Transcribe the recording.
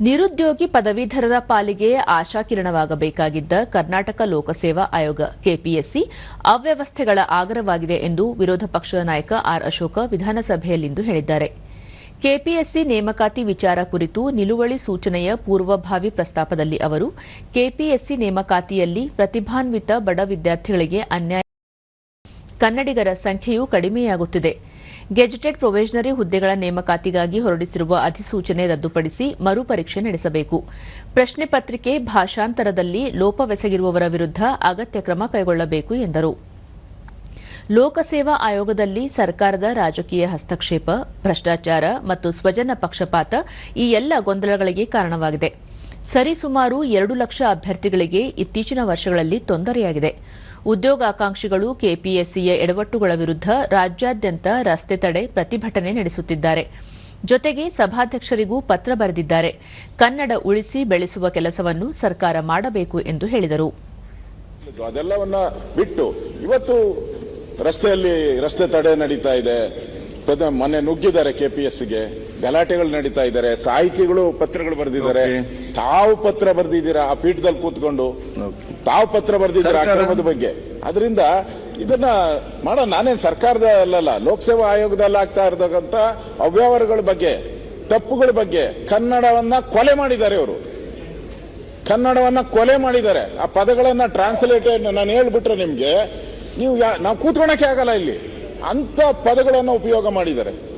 ನಿರುದ್ಯೋಗಿ ಪದವೀಧರರ ಪಾಲಿಗೆ ಆಶಾಕಿರಣವಾಗಬೇಕಾಗಿದ್ದ ಕರ್ನಾಟಕ ಲೋಕಸೇವಾ ಆಯೋಗ, ಕೆಪಿಎಸ್ಸಿ, ಅವ್ಯವಸ್ಥೆಗಳ ಆಗರವಾಗಿದೆ ಎಂದು ವಿರೋಧ ಪಕ್ಷದ ನಾಯಕ ಆರ್ ಅಶೋಕ ವಿಧಾನಸಭೆಯಲ್ಲಿಂದು ಹೇಳಿದ್ದಾರೆ. ಕೆಪಿಎಸ್ಸಿ ನೇಮಕಾತಿ ವಿಚಾರ ಕುರಿತು ನಿಲುವಳಿ ಸೂಚನೆಯ ಪೂರ್ವಭಾವಿ ಪ್ರಸ್ತಾಪದಲ್ಲಿ ಅವರು, ಕೆಪಿಎಸ್ಸಿ ನೇಮಕಾತಿಯಲ್ಲಿ ಪ್ರತಿಭಾನ್ವಿತ ಬಡ ವಿದ್ಯಾರ್ಥಿಗಳಿಗೆ ಅನ್ಯಾಯ, ಕನ್ನಡಿಗರ ಸಂಖ್ಯೆಯೂ ಕಡಿಮೆಯಾಗುತ್ತಿದೆ. ಗೆಜೆಟೆಡ್ ಪ್ರೊಬೇಷನರಿ ಹುದ್ದೆಗಳ ನೇಮಕಾತಿಗಾಗಿ ಹೊರಡಿಸಿರುವ ಅಧಿಸೂಚನೆ ರದ್ದುಪಡಿಸಿ ಮರುಪರೀಕ್ಷೆ ನಡೆಸಬೇಕು. ಪ್ರಶ್ನೆ ಪತ್ರಿಕೆ ಭಾಷಾಂತರದಲ್ಲಿ ಲೋಪವೆಸಗಿರುವವರ ವಿರುದ್ಧ ಅಗತ್ಯ ಕ್ರಮ ಕೈಗೊಳ್ಳಬೇಕು ಎಂದರು. ಲೋಕಸೇವಾ ಆಯೋಗದಲ್ಲಿ ಸರ್ಕಾರದ ರಾಜಕೀಯ ಹಸ್ತಕ್ಷೇಪ, ಭ್ರಷ್ಟಾಚಾರ ಮತ್ತು ಸ್ವಜನ ಪಕ್ಷಪಾತ ಈ ಎಲ್ಲ ಗೊಂದಲಗಳಿಗೆ ಕಾರಣವಾಗಿದೆ. ಸರಿಸುಮಾರು ಎರಡು ಲಕ್ಷ ಅಭ್ಯರ್ಥಿಗಳಿಗೆ ಇತ್ತೀಚಿನ ವರ್ಷಗಳಲ್ಲಿ ತೊಂದರೆಯಾಗಿದೆ. ಉದ್ಯೋಗಾಕಾಂಕ್ಷಿಗಳು ಕೆಪಿಎಸ್ಸಿಯ ಎಡವಟ್ಟುಗಳ ವಿರುದ್ಧ ರಾಜ್ಯಾದ್ಯಂತ ರಸ್ತೆ ತಡೆ ಪ್ರತಿಭಟನೆ ನಡೆಸುತ್ತಿದ್ದಾರೆ. ಜೊತೆಗೆ ಸಭಾಧ್ಯಕ್ಷರಿಗೂ ಪತ್ರ ಬರೆದಿದ್ದಾರೆ. ಕನ್ನಡ ಉಳಿಸಿ ಬೆಳೆಸುವ ಕೆಲಸವನ್ನು ಸರ್ಕಾರ ಮಾಡಬೇಕು ಎಂದು ಹೇಳಿದರು. ಅದೆಲ್ಲವನ್ನ ಬಿಟ್ಟು ಇವತ್ತು ರಸ್ತೆಯಲ್ಲಿ ರಸ್ತೆ ತಡೆ ನಡೀತಾ ಇದೆ. ಮನೆ ಮೊನ್ನೆ ನುಗ್ಗಿದ್ದಾರೆ ಕೆಪಿಎಸ್ಸಿಗೆ. ಗಲಾಟೆಗಳು ನಡೀತಾ ಇದ್ದಾರೆ. ಸಾಹಿತಿಗಳು ಪತ್ರಗಳು ಬರೆದಿದ್ದಾರೆ. ತಾವು ಪತ್ರ ಬರೆದಿದ್ದೀರಾ? ಆ ಪೀಠದಲ್ಲಿ ಕೂತ್ಕೊಂಡು ತಾವು ಪತ್ರ ಬರೆದಿದ್ದೀರಾ ಅಕ್ರಮದ ಬಗ್ಗೆ? ಅದರಿಂದ ಇದನ್ನ ಮಾಡೋ ನಾನೇನ್ ಸರ್ಕಾರದ ಅಲ್ಲಲ್ಲ ಲೋಕಸೇವಾ ಆಯೋಗದಲ್ಲಿ ಆಗ್ತಾ ಇರತಕ್ಕಂತ ಅವ್ಯವಹಾರಗಳ ಬಗ್ಗೆ ತಪ್ಪುಗಳ ಬಗ್ಗೆ ಕನ್ನಡವನ್ನ ಕೊಲೆ ಮಾಡಿದ್ದಾರೆ ಅವರು ಕನ್ನಡವನ್ನ ಕೊಲೆ ಮಾಡಿದ್ದಾರೆ. ಆ ಪದಗಳನ್ನ ಟ್ರಾನ್ಸ್ಲೇಟ್ ನಾನು ಹೇಳ್ಬಿಟ್ರೆ ನಿಮ್ಗೆ ನೀವು ಯಾ- ನಾವು ಕೂತ್ಕೊಳಕ್ಕೆ ಆಗಲ್ಲ ಇಲ್ಲಿ. ಅಂತ ಪದಗಳನ್ನ ಉಪಯೋಗ ಮಾಡಿದ್ದಾರೆ.